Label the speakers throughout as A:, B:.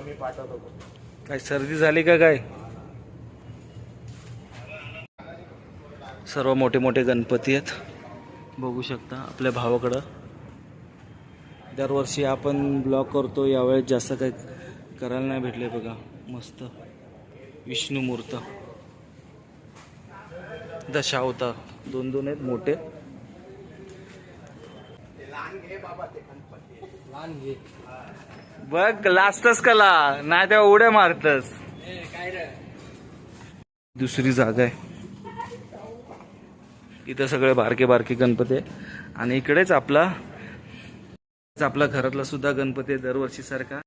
A: पाठवतो
B: काय सर्दी झाली का काय? सर्व मोठे मोठे गणपती आहेत. बघू शकता आपल्या भावाकडं. दरवर्षी आपण ब्लॉग करतो यावेळेस जास्त काही करायला नाही भेटले बघा. मस्त. विष्णू मूर्त दशा होता दोन दोन आहेत मोठे. बघ लाजतस कला. नाही त्या उड्या मारतस.
A: काय रे?
B: दुसरी जागा आहे. इथं सगळे बारके बारके गणपती आहे. आणि इकडेच आपला आपला घरातला सुद्धा गणपती आहे दरवर्षी सारखा.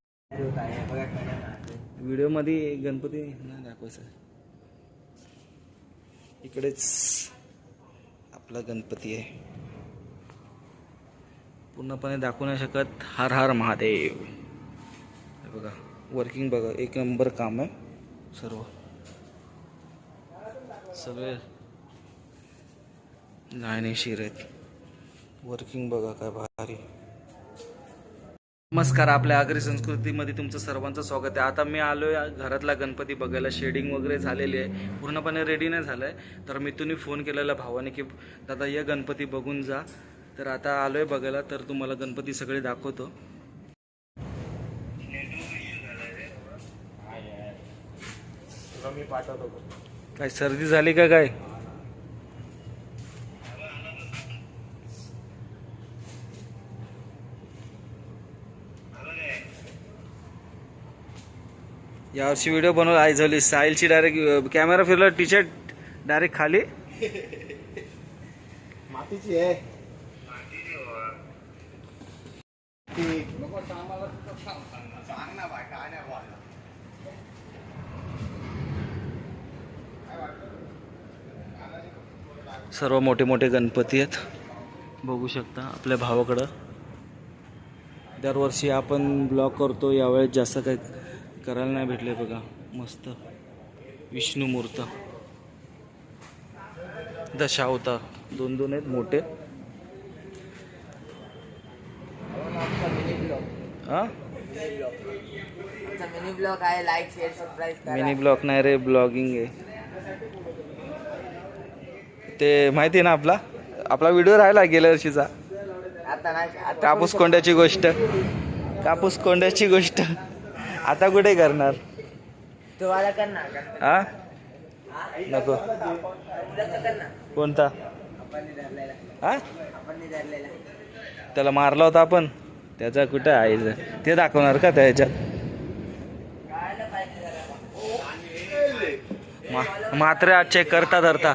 B: व्हिडिओमध्ये गणपती नाही दाखवायचं. इकडेच आपला गणपती आहे. पूर्णपणे दाखवू नाही शकत. हर हर महादेव. बघा वर्किंग बघा एक नंबर काम आहे. सर्व. सगळे लाईनीशीर आहेत वर्किंग बघा काय भारी. नमस्कार आपल्या आगरी संस्कृतीमध्ये तुमचं सर्वांचं स्वागत आहे. आता मी आलो आहे घरातला गणपती बघायला. शेडिंग वगैरे झालेली आहे. पूर्णपणे रेडी नाही झालं आहे तर मी तुम्ही फोन केलेला भावाने की दादा या गणपती बघून जा. तर आता आलोय बघायला तर तुम्हाला गणपती सगळे दाखवतो. काय सर्दी झाली का काय? यावर्षी व्हिडिओ बनवला आई झाली. साहिलची डायरेक्ट कॅमेरा फिरला टी शर्ट डायरेक्ट खाली.
A: मातीची आहे. सांग ना बाय काय नाही बोलला
B: सर्व मोठे मोठे गणपती आहेत. बघू शकता आपल्या भावाकडं. दरवर्षी आपण ब्लॉग करतो यावेळेस जास्त काही करायला नाही भेटले बघा. मस्त. विष्णू मूर्त दोन दोन आहेत मोठे
C: मिनी ब्लॉग
B: हा?
C: मिनी ब्लॉग आहे लाईक शेअर सबस्क्राईब करा.
B: मिनी ब्लॉग नाही रे ब्लॉगिंग आहे. ते माहिती आहे ना आपला? आपला व्हिडिओ राहिला गेल्या वर्षीचा.
C: आता नाही
B: कापूस कोंड्याची गोष्ट. कापूस कोंड्याची गोष्ट. आता कुठे करणार?
C: तुम्हाला कर ना गणपती.
B: हा? नको. कोणता? हा? त्याला मारला होता आपण. त्याचा कुठं आहे? ते दाखवणार का त्या ह्याच्यात? मा- मात्र आज चेक करता धरता.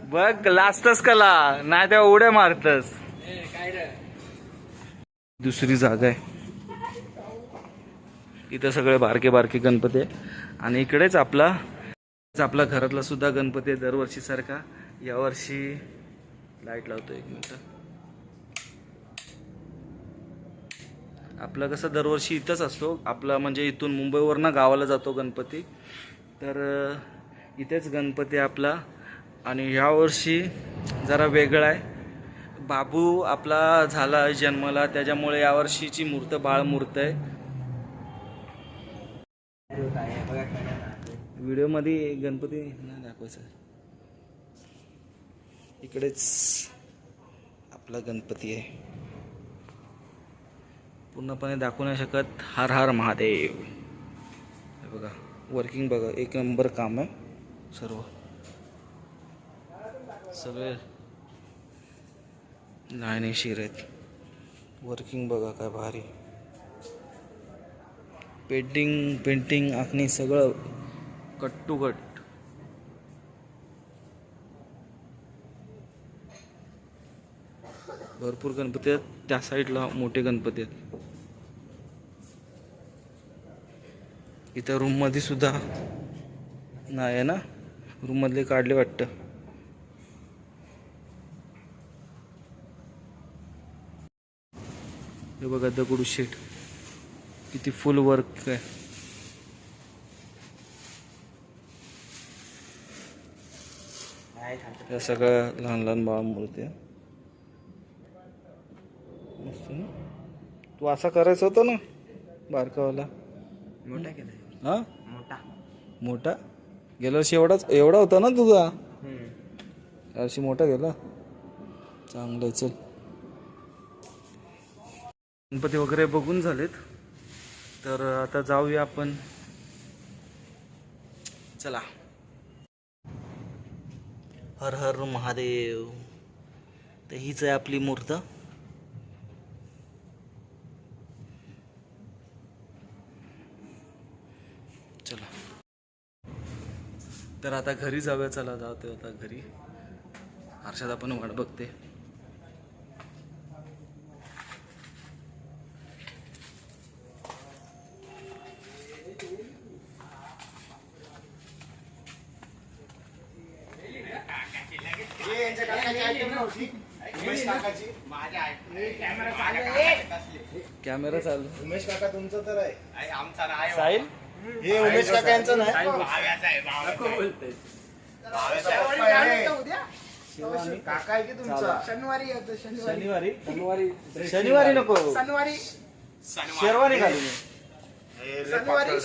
B: बघ लाजतस कला. नाही त्या उड्या मारतस. दुसरी जागा आहे. इथं सगळे बारके बारके गणपती आहे. आणि इकडेच आपला आपला घरातला सुद्धा गणपती आहे दरवर्षी सारखा यावर्षी लाइट लावतो एक मिनिट. आपलं कसं दरवर्षी इथंच असतो. आपला म्हणजे इथून मुंबईवरनं गावाला जातो गणपती. तर इथेच गणपती आपला. आणि ह्यावर्षी जरा वेगळा आहे. बाबू आपला झाला जन्मला. त्याच्यामुळे यावर्षीची मूर्त बाळ मूर्त आहे. व्हिडिओमध्ये गणपती नाही दाखवायचं. इकडेच आपला गणपती आहे. पूर्णपणे दाखवू नाही शकत. हर हर महादेव. हे बघा वर्किंग बघा एक नंबर काम आहे. सर्व. सगळे लाईनीशीर आहेत. वर्किंग बघा काय भारी. पेंटिंग पेंटिंग आखणी सगळं कट टू कट भरपूर गणपती आहेत. त्या साईडला मोठे गणपती आहेत. इथं रूममध्ये सुद्धा नाही आहे ना? रूममधले काढले वाटतं. हे बघा दगडू शेट किती फुल वर्क आहे. या सगळ्या लहान लहान बाळांमुळे त्या आहे. मस्त ना तू असा करायचं होतं ना बारकावाला.
C: मोठा केला.
B: हा?
C: मोठा.
B: मोठा? गेल्या वर्षी एवढाच एवढा होता ना तुझा? यावर्षी मोठा गेला? चांगलं आहे, चल. गणपती वगैरे बघून झालेत. तर आता जाऊया आपण. चला. हर हर महादेव. तर हीच आहे आपली मूर्त. तर आता घरी जाऊया चला जातो आता घरी. हर्षद आपण वाट बघते.
A: हे
B: कॅमेरा चालू.
A: उमेश काका तुमचं तर आहे.
D: आमचा
B: साहिल?
A: हे उमेश काका यांचं नाही. काका आहे की तुमचा?
E: शनिवारी येतो शनिवारी.
B: शनिवारी? शनिवारी नको.
E: शनिवारी.
B: शेरवानी
E: शनिवारी. शनिवारी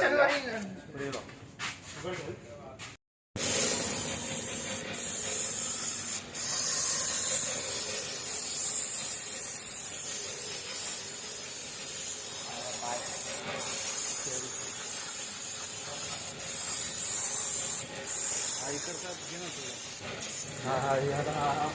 B: हा हा हा, हा, हा.